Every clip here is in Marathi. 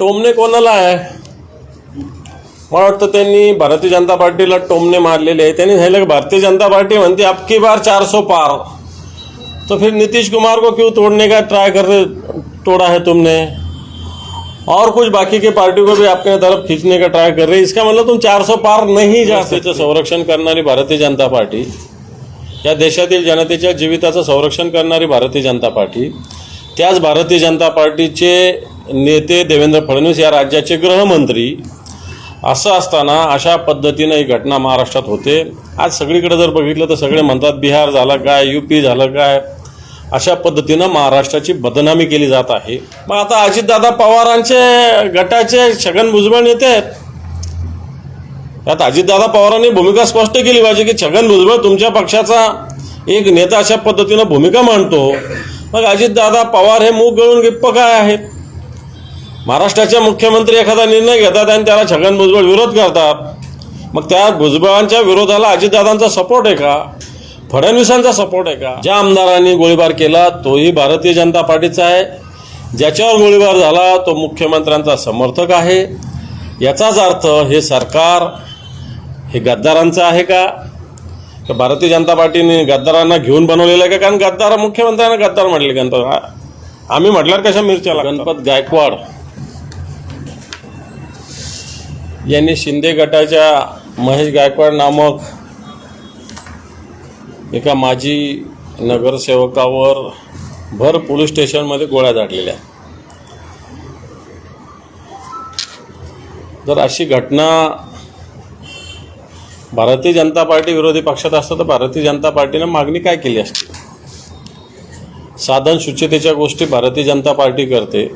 टोमणे कोणाला आहे? मला वाटतं त्यांनी भारतीय जनता पार्टीला टोमणे मारलेले आहे. त्यांनी सांगितलं की भारतीय जनता पार्टी म्हणते अबकी बार चार सौ पार. तो फिर नीतीश कुमार को क्यों तोड़ने का ट्राई कर रहे तोड़ा है तुमने? और कुछ बाकी के पार्टियों को भी अपने तरफ खींचने का ट्राई कर रहे इसका मतलब तुम 400 पार नहीं जा सकते। संरक्षण करणारी भारतीय जनता पार्टी या देशातील जनतेच्या जीविताचं संरक्षण करणारी भारतीय जनता पार्टी त्याच भारतीय जनता पार्टीचे नेते देवेंद्र फडणवीस या राज्याचे गृहमंत्री. असं असताना अशा पद्धतीनं ही घटना महाराष्ट्रात होते. आज सगळीकडे जर बघितलं तर सगळे म्हणतात बिहार झालं काय यू पी झालं काय? अशा पद्धतीनं महाराष्ट्राची बदनामी केली जात आहे. मग आता अजितदादा पवारांचे गटाचे छगन भुजबळ नेते आहेत. त्यात अजितदादा पवारांनी भूमिका स्पष्ट केली पाहिजे की छगन भुजबळ तुमच्या पक्षाचा एक नेता अशा पद्धतीनं भूमिका मांडतो. मग अजितदादा पवार हे मूग गळून गिप्प काय आहेत? महाराष्ट्राचे मुख्यमंत्री एखादा निर्णय घेतात आणि त्याला छगन भुजबळ विरोध करतात. मग त्या भुजबळांच्या विरोधाला अजितदादांचा सपोर्ट आहे का? फडणवीसांचा सपोर्ट आहे का? ज्या आमदारांनी गोळीबार केला तोही भारतीय जनता पार्टीचा आहे. ज्याच्यावर गोळीबार झाला तो मुख्यमंत्र्यांचा समर्थक आहे. याचाच अर्थ हे सरकार हे गद्दारांचं आहे का? भारतीय जनता पार्टीने गद्दारांना घेऊन बनवलेलं आहे का? कारण गद्दार मुख्यमंत्र्यांना गद्दार म्हटले गणपत आम्ही म्हटल्यावर कशा मिरच्या गणपत गायकवाड. यांनी शिंदे गटाच्या महेश गायकवाड नामक एका माजी नगरसेवकावर भर पोलीस स्टेशनमध्ये गोळ्या झाडलेल्या जर अशी घटना भारतीय जनता पार्टी विरोधी पक्षात असतं तर भारतीय जनता पार्टीनं मागणी काय केली असती? साधन शुचितेच्या गोष्टी भारतीय जनता पार्टी करते.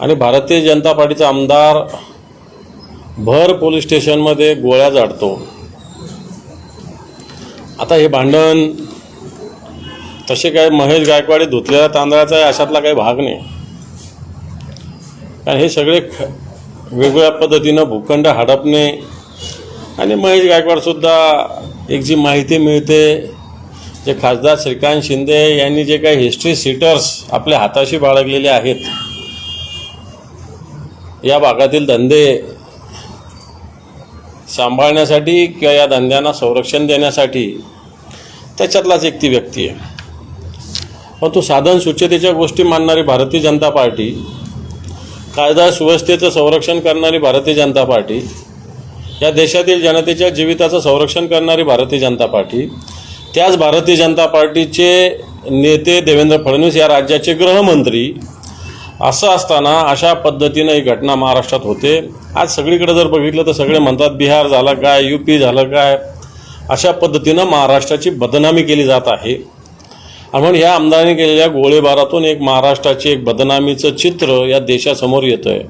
आणि भारतीय जनता पार्टीचा आमदार भर पोलीस स्टेशनमध्ये गोळ्या जाडतो. आता हे भांडण तसे काय महेश गायकवाडी धुतलेला तांदळाचा आहे अशातला काही भाग नाही. कारण हे सगळे ख वेगवेगळ्या पद्धतीनं भूखंड हडपणे आणि महेश गायकवाडसुद्धा एक जी माहिती मिळते जे खासदार श्रीकांत शिंदे यांनी जे काही हिस्ट्री सीटर्स आपल्या हाताशी बाळगलेले आहेत या भागातील धंदे सांभाळण्यासाठी किंवा या धंद्यांना संरक्षण देण्यासाठी त्याच्यातलाच एक ती व्यक्ती आहे. मग तो साधन सुचतेच्या गोष्टी मानणारी भारतीय जनता पार्टी कायदा सुव्यवस्थेचं संरक्षण करणारी भारतीय जनता पार्टी या देशातील जनतेच्या जीविताचं संरक्षण करणारी भारतीय जनता पार्टी त्याच भारतीय जनता पार्टीचे नेते देवेंद्र फडणवीस या राज्याचे गृहमंत्री असं असताना अशा पद्धतीनं ही घटना महाराष्ट्रात होते. आज सगळीकडे जर बघितलं तर सगळे म्हणतात बिहार झालं काय यू पी झालं काय? अशा पद्धतीनं महाराष्ट्राची बदनामी केली जात आहे. म्हणून ह्या आमदारांनी केलेल्या गोळीबारातून एक महाराष्ट्राची एक बदनामीचं चित्र या देशासमोर येतं आहे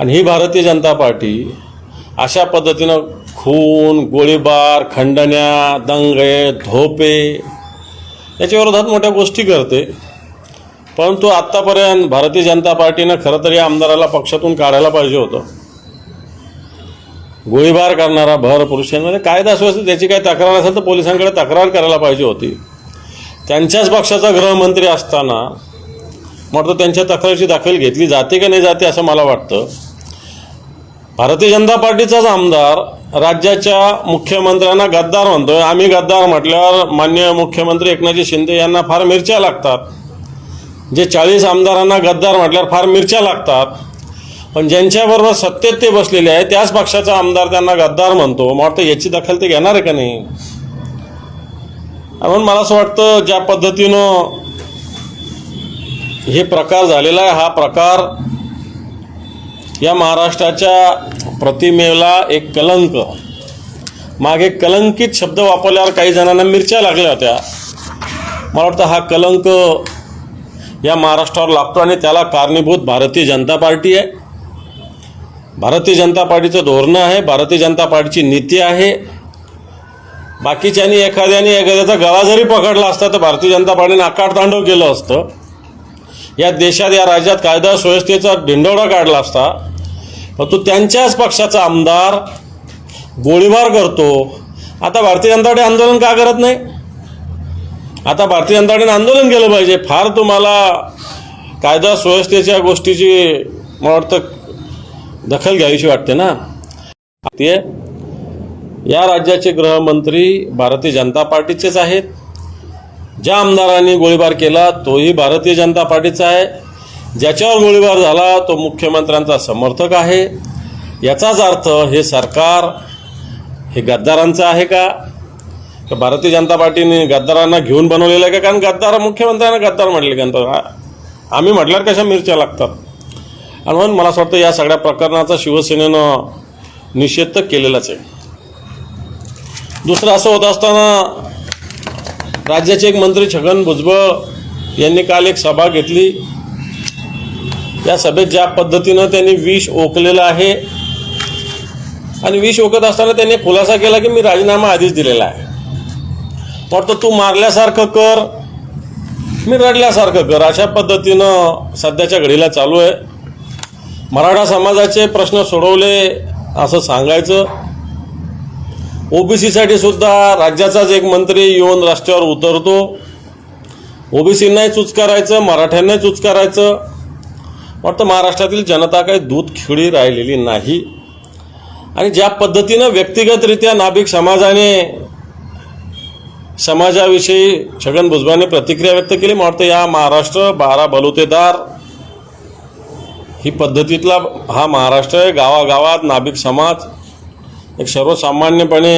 आणि ही भारतीय जनता पार्टी अशा पद्धतीनं खून गोळीबार खंडण्या दंगे धोपे याच्या विरोधात मोठ्या गोष्टी करते. परंतु आत्तापर्यंत भारतीय जनता पार्टीनं खरं तर या आमदाराला पक्षातून काढायला पाहिजे होतं. गोळीबार करणारा भर पुरुषांमध्ये म्हणजे कायदा सुव्यवस्था त्याची काही तक्रार असेल तर पोलिसांकडे तक्रार करायला पाहिजे होती. त्यांच्याच पक्षाचा गृहमंत्री असताना म्हटलं त्यांच्या तक्रारीची दाखल घेतली जाते का नाही जाते असं मला वाटतं. भारतीय जनता पार्टीचाच आमदार राज्याच्या मुख्यमंत्र्यांना गद्दार म्हणतोय. आम्ही गद्दार म्हटल्यावर मान्य मुख्यमंत्री एकनाथजी शिंदे यांना फार मिरच्या लागतात. जे चाळीस आमदारांना गद्दार म्हटल्यावर फार मिरच्या लागतात. पण ज्यांच्याबरोबर सत्तेत ते बसलेले आहे त्याच पक्षाचा आमदार त्यांना गद्दार म्हणतो. मग वाटतं याची दखल ते घेणार आहे का नाही? म्हणून मला असं वाटतं ज्या पद्धतीनं हे प्रकार झालेला आहे हा प्रकार या महाराष्ट्राच्या प्रतिमेला एक कलंक. मागे कलंकित शब्द वापरल्यावर काही जणांना मिरच्या लागल्या होत्या. मला वाटतं हा कलंक या महाराष्ट्रावर लागतो आणि त्याला कारणीभूत भारतीय जनता पार्टी आहे. भारतीय जनता पार्टीचं धोरणं आहे भारतीय जनता पार्टीची नीती आहे. बाकीच्यांनी एखाद्याने एखाद्याचा गळा जरी पकडला असता तर भारतीय जनता पार्टीने आकारतांडव केलं असतं. या देशात या राज्यात कायदा सुव्यवस्थेचा ढिंडोरा काढला असता परंतु त्यांच्याच पक्षाचा आमदार गोळीबार करतो. आता भारतीय जनता पार्टी आंदोलन का करत नाही? आता भारतीय जनता पार्टीने आंदोलन केलं पाहिजे. फार तुम्हाला कायदा सुव्यवस्थेच्या गोष्टीची मला वाटतं दखल घ्यावीशी वाटते ना? ते या राज्याचे गृहमंत्री भारतीय जनता पार्टीचेच आहेत. ज्या आमदारांनी गोळीबार केला तोही भारतीय जनता पार्टीचा आहे. ज्याच्यावर गोळीबार झाला तो मुख्यमंत्र्यांचा समर्थक आहे. याचाच अर्थ हे सरकार हे गद्दारांचं आहे का? का भारतीय जनता पार्टीने गद्दारांना घेऊन बनवलेलं आहे का? कारण गद्दार मुख्यमंत्र्यांना गद्दार म्हटले का? आम्ही म्हटल्यावर कशा मिरच्या लागतात? आणि म्हणून मला असं वाटतं या सगळ्या प्रकरणाचा शिवसेनेनं निषेध तर केलेलाच आहे. दुसरं असं होत असताना राज्याचे एक मंत्री छगन भुजबळ यांनी काल एक सभा घेतली. या सभेत ज्या पद्धतीनं त्यांनी विष ओकलेलं आहे आणि विष ओकत असताना त्यांनी खुलासा केला की मी राजीनामा आधीच दिलेला आहे. वाटतं तू मारल्यासारखं कर. मी रडल्यासारखं कर. अशा पद्धतीनं सध्याच्या घडीला चालू आहे. मराठा समाजाचे प्रश्न सोडवले असं सांगायचं. ओबीसीसाठी सुद्धा राज्याचाच एक मंत्री येऊन रस्त्यावर उतरतो. ओबीसींनाही चूच करायचं मराठ्यांनाही चूच करायचं वाटतं महाराष्ट्रातील जनता काही दूध खिळी राहिलेली नाही. आणि ज्या पद्धतीनं व्यक्तिगतरित्या नाभिक समाजाने समाजाविषयी छगन भुजबळांनी प्रतिक्रिया व्यक्त केली. मला वाटतं या महाराष्ट्र बारा बलुतेदार ही पद्धतीतला हा महाराष्ट्र आहे. गावागावात नाभिक समाज एक सर्वसामान्यपणे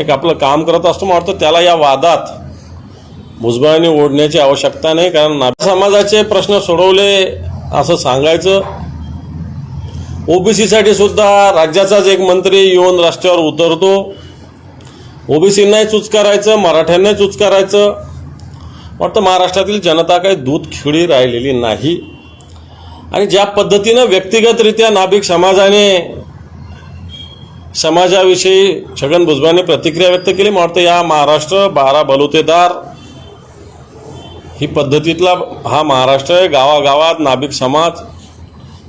एक आपलं काम करत असतो. मला वाटतं त्याला या वादात भुजबळांनी ओढण्याची आवश्यकता नाही. कारण नाभिक समाजाचे प्रश्न सोडवले असं सांगायचं. ओबीसीसाठी सुद्धा राज्याचाच एक मंत्री येऊन रस्त्यावर उतरतो. ओबीसींनाही चूच करायचं मराठ्यांनाही चूच करायचं. वाटतं महाराष्ट्रातील जनता काही दूध खिळी राहिलेली नाही. आणि ज्या पद्धतीनं व्यक्तिगतरित्या नाभिक समाजाने समाजाविषयी छगन भुजबळांनी प्रतिक्रिया व्यक्त केली मला वाटतं या महाराष्ट्र बारा बलुतेदार ही पद्धतीतला हा महाराष्ट्र आहे. गावागावात नाभिक समाज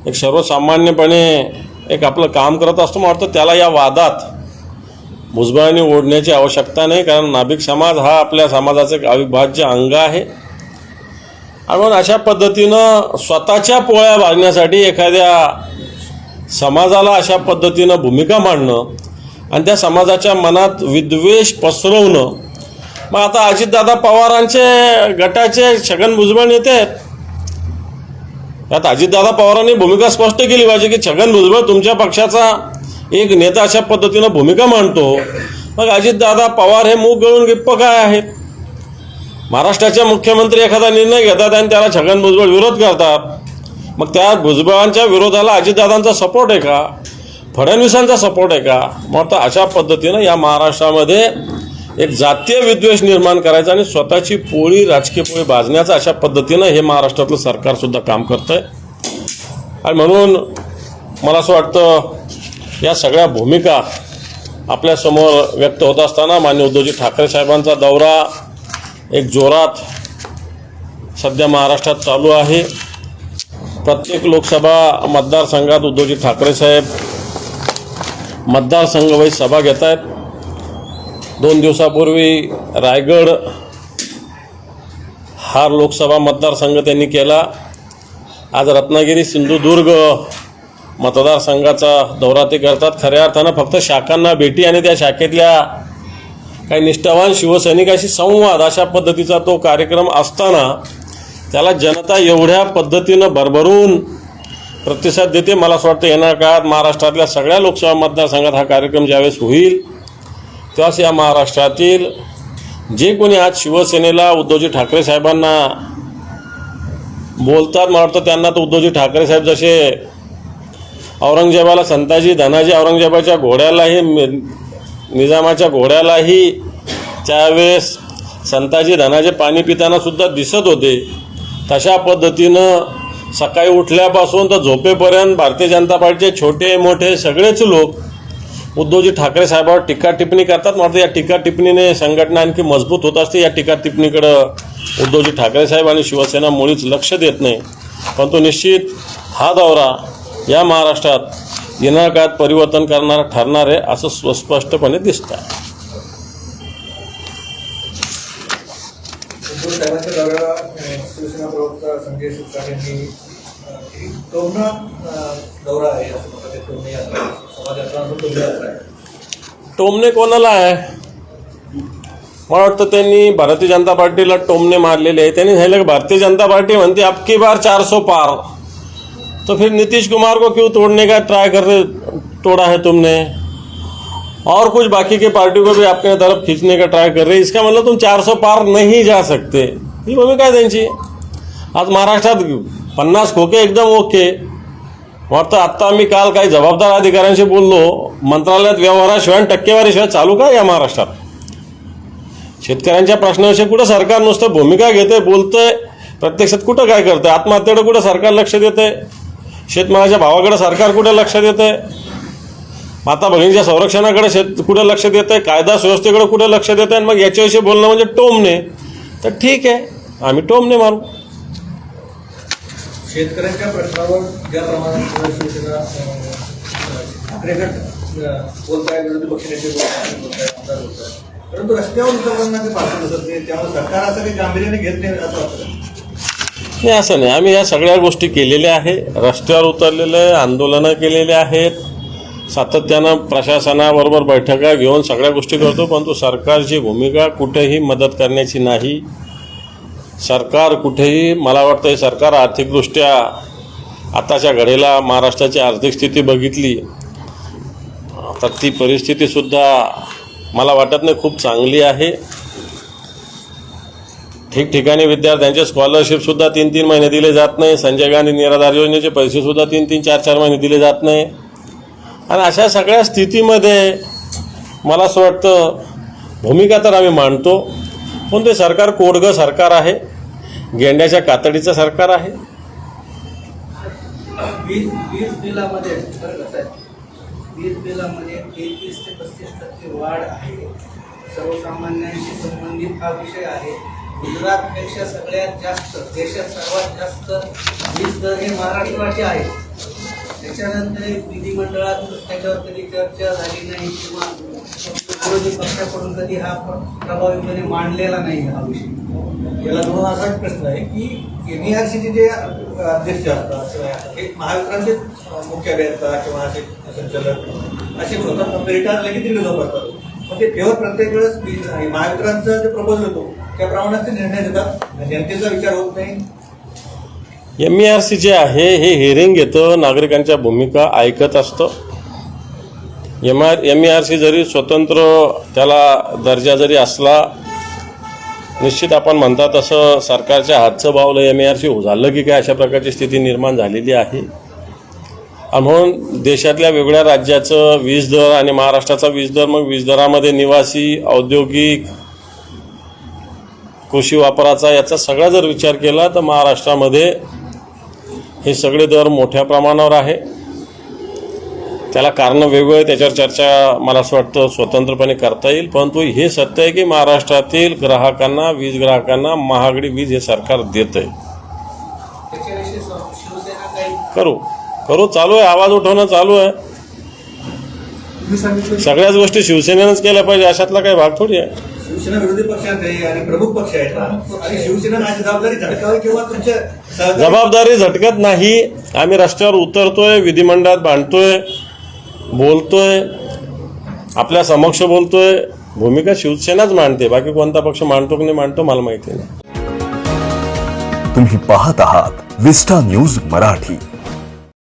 एक सर्वसामान्यपणे एक आपलं काम करत असतो. मला वाटतं त्याला या वादात भुजबळांनी ओढण्याची आवश्यकता नाही कारण नाभिक समाज हा आपल्या समाजाचं एक अविभाज्य अंग आहे. आणि म्हणून अशा पद्धतीनं स्वतःच्या पोळ्या भागण्यासाठी एखाद्या समाजाला अशा पद्धतीनं भूमिका मांडणं आणि त्या समाजाच्या मनात विद्वेष पसरवणं. मग आता अजितदादा पवारांचे गटाचे छगन भुजबळ नेते आहेत. त्यात अजितदादा पवारांनी भूमिका स्पष्ट केली पाहिजे की छगन भुजबळ तुमच्या पक्षाचा एक नेता अशा पद्धतीनं भूमिका मांडतो. मग अजितदादा पवार हे मूग गळून गिप्प काय आहेत महाराष्ट्राच्या मुख्यमंत्री एखादा निर्णय घेतात आणि त्याला छगन भुजबळ विरोध करतात. मग त्या भुजबळांच्या विरोधाला अजितदादांचा सपोर्ट आहे का? फडणवीसांचा सपोर्ट आहे का? मग तर अशा पद्धतीनं या महाराष्ट्रामध्ये एक जातीय विद्वेष निर्माण करायचा आणि स्वतःची पोळी राजकीय पोळी भाजण्याचं अशा पद्धतीनं हे महाराष्ट्रातलं सरकारसुद्धा काम करतं आहे आणि म्हणून मला असं वाटतं या सगळ्या भूमिका आपल्यासमोर व्यक्त होत असताना मान्य उद्धवजी ठाकरे साहेबांचा दौरा एक जोरात सध्या महाराष्ट्रात चालू आहे. प्रत्येक लोकसभा मतदारसंघात उद्धवजी ठाकरे साहेब मतदारसंघ सभा घेत आहेत. दोन दिवसापूर्वी रायगड हा लोकसभा मतदारसंघ त्यांनी केला. आज रत्नागिरी सिंधुदुर्ग मतदारसंघाचा दौरा ते करतात. खऱ्या अर्थानं फक्त शाखांना भेटी आणि त्या शाखेतल्या काही निष्ठावान शिवसैनिकाशी संवाद अशा पद्धतीचा तो कार्यक्रम असताना त्याला जनता एवढ्या पद्धतीनं भरभरून प्रतिसाद देते. मला असं वाटतं येणाऱ्या काळात महाराष्ट्रातल्या सगळ्या लोकसभा मतदारसंघात हा कार्यक्रम ज्यावेळेस होईल तेव्हाच या महाराष्ट्रातील जे कोणी आज शिवसेनेला उद्धवजी ठाकरे साहेबांना बोलतात मला वाटतं त्यांना तर उद्धवजी ठाकरे साहेब जसे औरंगजेबाला संताजी धनाजी औरंगजेबाच्या घोड्यालाही मि- निजामाच्या घोड्यालाही त्यावेळेस संताजी धनाजे पाणी पिताना सुद्धा दिसत होते. तशा पद्धतीनं सकाळी उठल्यापासून तर झोपेपर्यंत भारतीय जनता पार्टीचे छोटे मोठे सगळेच लोक उद्धवजी ठाकरे साहेबावर टीका टिप्पणी करतात. मात्र या टीका टिप्पणीने संघटना आणखी मजबूत होत असते. या टीका टिप्पणीकडं उद्धवजी ठाकरे साहेब आणि शिवसेना मुळीच लक्ष देत नाही. परंतु निश्चित हा दौरा या महाराष्ट्रात येणाऱ्या काळात परिवर्तन करणारा ठरणार आहे असं स्पष्टपणे दिसतं आहे टोमणे कोणाला आहे? मला वाटतं त्यांनी भारतीय जनता पार्टीला टोमणे मारलेले आहे. त्यांनी सांगितलं की भारतीय जनता पार्टी म्हणते अब बार चार पार. तो फिर नीतीश कुमार को क्यों तोड़ने का ट्राई कर रहे तोड़ा है तुमने? और कुछ बाकी के पार्टी को भी आपके तरफ खींचने का ट्राई कर रहे इसका मतलब तुम 400 पार नहीं जा सकते। ही भूमिका आहे त्यांची आज महाराष्ट्रात पन्नास खोके एकदम ओके वाटतं आत्ता आम्ही काल काही जबाबदार अधिकाऱ्यांशी बोललो। मंत्रालयात व्यवहाराशिवाय टक्केवारीशिवाय चालू का या महाराष्ट्रात? शेतकऱ्यांच्या प्रश्नाविषयी कुठं सरकार नुसतं भूमिका घेते बोलतंय प्रत्यक्षात कुठं काय करतंय आत्महत्येकडे कुठं सरकार लक्ष देतंय शेतमालाच्या भावाकडे सरकार कुठे लक्ष देत आहे माता बहिणीच्या संरक्षणाकडे शेत कुठे लक्ष देत आहे कायदा सुव्यवस्थेकडे कुठे लक्ष देत आहे आणि मग याच्याविषयी बोलणं म्हणजे टोमणे. तर ठीक आहे आम्ही टोमणे मारू. शेतकऱ्यांच्या प्रश्नावर ज्या प्रमाणात शिवसेना बोलत आहे विरोधी पक्षनेते बोलत आहे परंतु रस्त्यावर उतरताना ते पाहतो दिसत नाही. त्यामुळे सरकार असं काही गांभीर्याने घेत नाही असं वाटतं. नाही असं नाही. आम्ही या सगळ्या गोष्टी केलेल्या आहे रस्त्यावर उतरलेले आहे आंदोलनं केलेले आहेत. सातत्यानं प्रशासनाबरोबर बैठका घेऊन सगळ्या गोष्टी करतो परंतु सरकारची भूमिका कुठेही मदत करण्याची नाही. सरकार कुठेही मला वाटतं हे सरकार आर्थिकदृष्ट्या आताच्या घडीला महाराष्ट्राची आर्थिक स्थिती बघितली तर ती परिस्थितीसुद्धा मला वाटत नाही खूप चांगली आहे. ठिकठिकाणी विद्यार्थ्यांचे स्कॉलरशिपसुद्धा तीन तीन महिने दिले जात नाही. संजय गांधी निराधार योजनेचे पैसेसुद्धा तीन तीन चार चार महिने दिले जात नाही. आणि अशा सगळ्या स्थितीमध्ये मला असं वाटतं भूमिका तर आम्ही मांडतो पण ते सरकार कोडगं सरकार आहे गेंड्याच्या कातडीचं सरकार आहे. वीज वीज बिलामध्ये वीज बिलामध्ये तेहतीस ते पस्तीस टक्के वाढ आहे. सर्वसामान्यांशी संबंधित हा विषय आहे. गुजरातपेक्षा सगळ्यात जास्त देशात सर्वात जास्त वीज दर हे महाराष्ट्राचे आहे त्याच्यानंतर विधिमंडळात त्याच्यावर कधी चर्चा झाली नाही किंवा विरोधी पक्षाकडून कधी हा प्रभावीपणे मांडलेला नाही हा विषय. याला दोन असा एक प्रश्न आहे की एन आर सीचे जे अध्यक्ष असतात हे महावितरणचे अं, मुख्य अभियंता किंवा असे संचालक असे होतात रिटायर लगेच दिले लोक असतात पण ते फेवर प्रत्येक वेळेस आणि महावितरणचा जे प्रपोजल होतो त्याप्रमाणे ते निर्णय देतात. जनतेचा विचार होत नाही. एम ई आर सी जे आहे हे हिअरिंग घेतं नागरिकांच्या भूमिका ऐकत असतं. M R M E R C जरी स्वतंत्र त्याला दर्जा जरी असला निश्चित आपण म्हणता तसं सरकारच्या हातचं बावलं एम ई आर सी झालं की काय अशा प्रकारची स्थिती निर्माण झालेली आहे. आणि म्हणून देशातल्या वेगळ्या राज्याचं वीज दर आणि महाराष्ट्राचा वीज दर मग वीज दरामध्ये निवासी औद्योगिक कृषी वापराचा याचा सगळा जर विचार केला तर महाराष्ट्रामध्ये हे सगळे दर मोठ्या प्रमाणावर आहे. त्याला कारणं वेगवेगळे त्याच्यावर चर्चा मला असं वाटतं स्वतंत्रपणे करता येईल. परंतु हे सत्य आहे की महाराष्ट्रातील ग्राहकांना वीज ग्राहकांना महागडी वीज हे सरकार देत आहे करू करू चालू आहे. आवाज उठवणं चालू आहे. सगळ्याच गोष्टी शिवसेनेनंच केल्या पाहिजे. अशातला काही भाग थोडी आहे. शिवसेना विरोधी पक्षात आहे आणि प्रमुख पक्ष आहेत ना. आणि शिवसेना माझी जबाबदारी झटकावी किंवा तुमच्या जबाबदारी झटकत नाही. आम्ही रस्त्यावर उतरतोय विधिमंडळात भांडतोय बोलतोय आपल्या समक्ष बोलतोय. भूमिका शिवसेनाच मांडते बाकी कोणता पक्ष मांडतो की नाही मांडतो मला माहिती नाही. तुम्ही पाहत आहात विस्टा न्यूज मराठी.